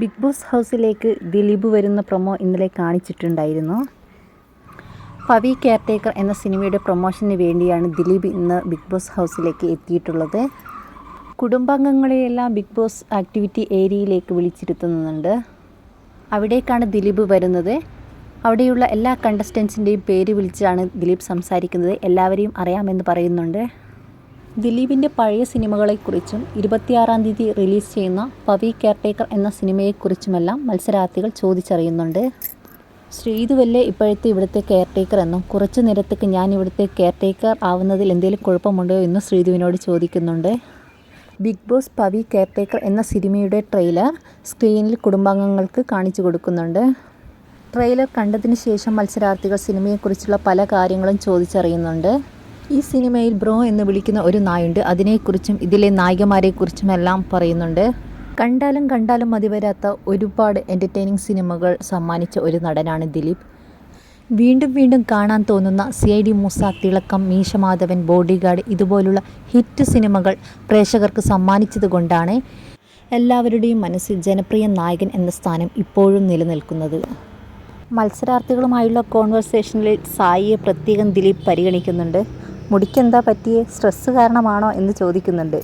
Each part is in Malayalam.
ബിഗ് ബോസ് ഹൗസിലേക്ക് ദിലീപ് വരുന്ന പ്രൊമോ ഇന്നലെ കാണിച്ചിട്ടുണ്ടായിരുന്നു. പവി കെയർടേക്കർ എന്ന സിനിമയുടെ പ്രൊമോഷന് വേണ്ടിയാണ് ദിലീപ് ഇന്ന് ബിഗ് ബോസ് ഹൗസിലേക്ക് എത്തിയിട്ടുള്ളത്. കുടുംബാംഗങ്ങളെയെല്ലാം ബിഗ് ബോസ് ആക്ടിവിറ്റി ഏരിയയിലേക്ക് വിളിച്ചിരുത്തുന്നുണ്ട്. അവിടേക്കാണ് ദിലീപ് വരുന്നത്. അവിടെയുള്ള എല്ലാ കണ്ടസ്റ്റൻസിന്റെയും പേര് വിളിച്ചാണ് ദിലീപ് സംസാരിക്കുന്നത്. എല്ലാവരെയും അറിയാമെന്ന് പറയുന്നുണ്ട്. ദിലീപിന്റെ പഴയ സിനിമകളെക്കുറിച്ചും ഇരുപത്തിയാറാം തീയതി റിലീസ് ചെയ്യുന്ന പവി കെയർടേക്കർ എന്ന സിനിമയെക്കുറിച്ചുമെല്ലാം മത്സരാർത്ഥികൾ ചോദിച്ചറിയുന്നുണ്ട്. ശ്രീതുവല്ലേ ഇപ്പോഴത്തെ ഇവിടുത്തെ കെയർടേക്കർ എന്നും കുറച്ചു നേരത്തേക്ക് ഞാൻ ഇവിടുത്തെ കെയർടേക്കർ ആവുന്നതിൽ എന്തെങ്കിലും കുഴപ്പമുണ്ടോ എന്ന് ശ്രീതുവിനോട് ചോദിക്കുന്നുണ്ട്. ബിഗ് ബോസ് പവി കെയർടേക്കർ എന്ന സിനിമയുടെ ട്രെയിലർ സ്ക്രീനിൽ കുടുംബാംഗങ്ങൾക്ക് കാണിച്ചു കൊടുക്കുന്നുണ്ട്. ട്രെയിലർ കണ്ടതിന് ശേഷം മത്സരാർത്ഥികൾ സിനിമയെക്കുറിച്ചുള്ള പല കാര്യങ്ങളും ചോദിച്ചറിയുന്നുണ്ട്. ഈ സിനിമയിൽ ബ്രോ എന്ന് വിളിക്കുന്ന ഒരു നായുണ്ട്. അതിനെക്കുറിച്ചും ഇതിലെ നായികമാരെക്കുറിച്ചുമെല്ലാം പറയുന്നുണ്ട്. കണ്ടാലും കണ്ടാലും മതിവരാത്ത ഒരുപാട് എന്റർടൈനിങ് സിനിമകൾ സമ്മാനിച്ച ഒരു നടനാണ് ദിലീപ്. വീണ്ടും വീണ്ടും കാണാൻ തോന്നുന്ന സി ഐ ഡി മൂസ തിളക്കം മീശമാധവൻ ബോഡിഗാർഡ് ഇതുപോലുള്ള ഹിറ്റ് സിനിമകൾ പ്രേക്ഷകർക്ക് സമ്മാനിച്ചതുകൊണ്ടാണ് എല്ലാവരുടെയും മനസ്സിൽ ജനപ്രിയ നായകൻ എന്ന സ്ഥാനം ഇപ്പോഴും നിലനിൽക്കുന്നത്. മത്സരാർത്ഥികളുമായുള്ള കോൺവെർസേഷനിൽ സായിയെ പ്രത്യേകം ദിലീപ് പരിഗണിക്കുന്നുണ്ട്. മുടിക്കെന്താ പറ്റിയേ? സ്ട്രെസ്സ് കാരണമാണോ എന്ന് ചോദിക്കുന്നുണ്ട്.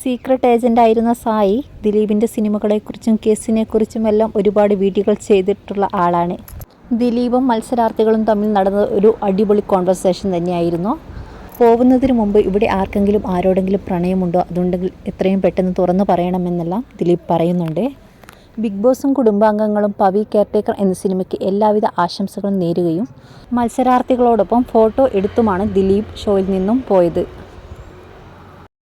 സീക്രട്ട് ഏജന്റ് ആയിരുന്ന സായി ദിലീപിന്റെ സിനിമകളെക്കുറിച്ചും കേസിനെക്കുറിച്ചും എല്ലാം ഒരുപാട് വീഡിയോകൾ ചെയ്തിട്ടുള്ള ആളാണ്. ദിലീപും മത്സരാർത്ഥികളും തമ്മിൽ നടന്ന ഒരു അടിപൊളി കോൺവെർസേഷൻ തന്നെയായിരുന്നു. പോകുന്നതിന് മുമ്പ് ഇവിടെ ആർക്കെങ്കിലും ആരോടെങ്കിലും പ്രണയമുണ്ടോ? അതുണ്ടെങ്കിൽ എത്രയും പെട്ടെന്ന് തുറന്നു പറയണമെന്നെല്ലാം ദിലീപ് പറയുന്നുണ്ട്. ബിഗ് ബോസും കുടുംബാംഗങ്ങളും പവി കെയർടേക്കർ എന്ന സിനിമയ്ക്ക് എല്ലാവിധ ആശംസകളും നേരുകയും മത്സരാർത്ഥികളോടൊപ്പം ഫോട്ടോ എടുത്തുമാണ് ദിലീപ് ഷോയിൽ നിന്നും പോയത്.